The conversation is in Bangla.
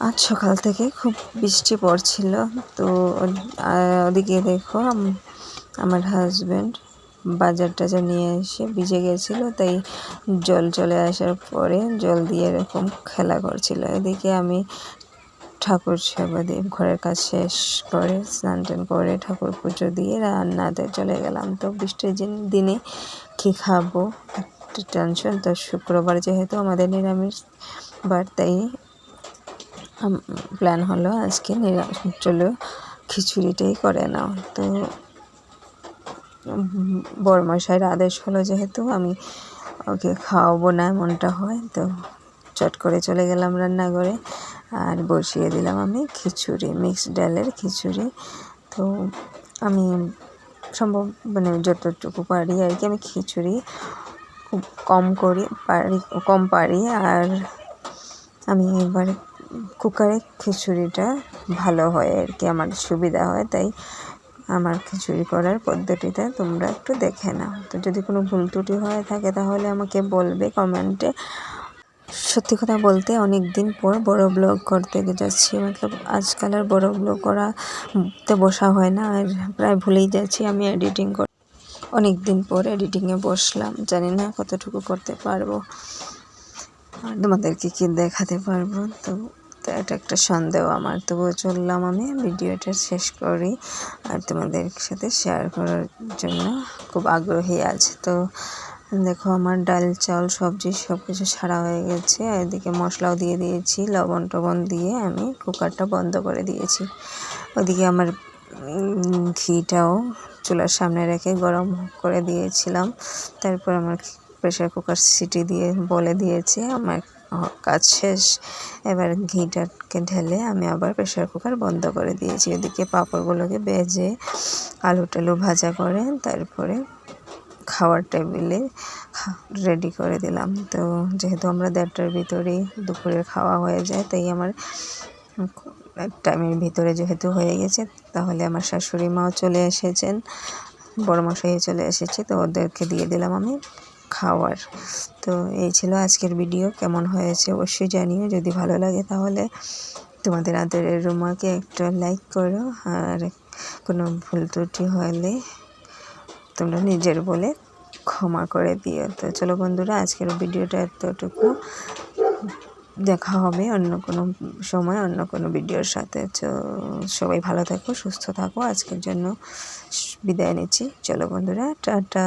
আজ সকাল থেকে খুব বৃষ্টি পড়ছিল। তো ওদিকে দেখো আমার হাজব্যান্ড বাজার টাজার নিয়ে এসে ভিজে গেছিল, তাই জল চলে আসার পরে জল দিয়ে এরকম খেলা করছিল। এদিকে আমি ঠাকুর সেবা দিয়ে ঘরের কাজ শেষ করে স্নান টান করে ঠাকুর পুজো দিয়ে রান্নাতে চলে গেলাম। তো বৃষ্টির দিন- কী খাব? একটা টেনশন তো শুক্রবার যেহেতু আমাদের নিরামিষ, বার, তাই প্ল্যান হলো আজকে নিরামিষ চলো খিচুড়িটাই করে নাও। তো বড়মশাইয়ের আদেশ হলো যেহেতু আমি ওকে খাওয়াবো না এমনটা হয়, তো চট করে চলে গেলাম রান্নাঘরে আর বসিয়ে দিলাম আমি খিচুড়ি মিক্সড ডালের খিচুড়ি। তো আমি সম্ভব মানে যতটুকু পারি আর কি, আমি খিচুড়ি খুব কম করি, পারি, কম পারি আর আমি এবারে কুকারে খিচুড়িটা ভালো হয় আর কি, আমার সুবিধা হয়, তাই আমার খিচুড়ি করার পদ্ধতিটা তোমরা একটু দেখে নাও। তো যদি কোনো ভুল ত্রুটি হয়ে থাকে তাহলে আমাকে বলবে কমেন্টে। সত্যি কথা বলতে অনেক দিন পর বড় ব্লগ করতে যাচ্ছি, মতলব আজকাল আর বড় ব্লগ করাতে বসা হয় না, আর প্রায় ভুলেই যাচ্ছি আমি এডিটিং কর অনেক দিন পর এডিটিংয়ে বসলাম, জানি না কতটুকু করতে পারব, আর তোমাদেরকে কি দেখাতে পারব, তো তো এটা একটা সন্দেহ আমার। তবুও চললাম আমি, ভিডিওটা শেষ করি আর তোমাদের সাথে শেয়ার করার জন্য খুব আগ্রহী আছে। তো দেখো আমার ডাল, চাল, সবজি সব কিছু ছাড়া হয়ে গেছে। আর এদিকে মশলাও দিয়ে দিয়েছি, লবণ টবণ দিয়ে আমি কুকারটা বন্ধ করে দিয়েছি। ওদিকে আমার ঘিটাও চুলার সামনে রেখে গরম করে দিয়েছিলাম। তারপর আমার প্রেশার কুকার সিটি দিয়ে বলে দিয়েছি, আমার কাজ শেষ। এবার ঘিটাকে ঢেলে আমি আবার প্রেশার কুকার বন্ধ করে দিয়েছি। ওদিকে পাঁপড়গুলোকে ভেজে আলু টালু ভাজা করে তারপরে খাওয়ার টেবিলে রেডি করে দিলাম। তো যেহেতু আমরা দেড়টার ভিতরেই দুপুরের খাওয়া হয়ে যায়, তাই আমার টাইমের ভিতরে যেহেতু হয়ে গেছে, তাহলে আমার শাশুড়ি মাও চলে এসেছেন, বড় মশাই চলে এসেছে, তো ওদেরকে দিয়ে দিলাম আমি। খাওয়ার। তো এই ছিল আজকের ভিডিও কেমন হয়েছে অবশ্যই জানিও। যদি ভালো লাগে তাহলে তোমাদের আদরের রুমাকে একটা লাইক করো। আর কোনো ভুল ত্রুটি হলে তোমরা নিজের বলে ক্ষমা করে দিও। তো চলো বন্ধুরা, আজকের ভিডিওটা এতটুকু। দেখা হবে অন্য কোনো সময়, অন্য কোনো ভিডিওর সাথে। সবাই ভালো থাকো, সুস্থ থাকো। আজকের জন্য বিদায় নিচ্ছি। চলো বন্ধুরা, টাটা।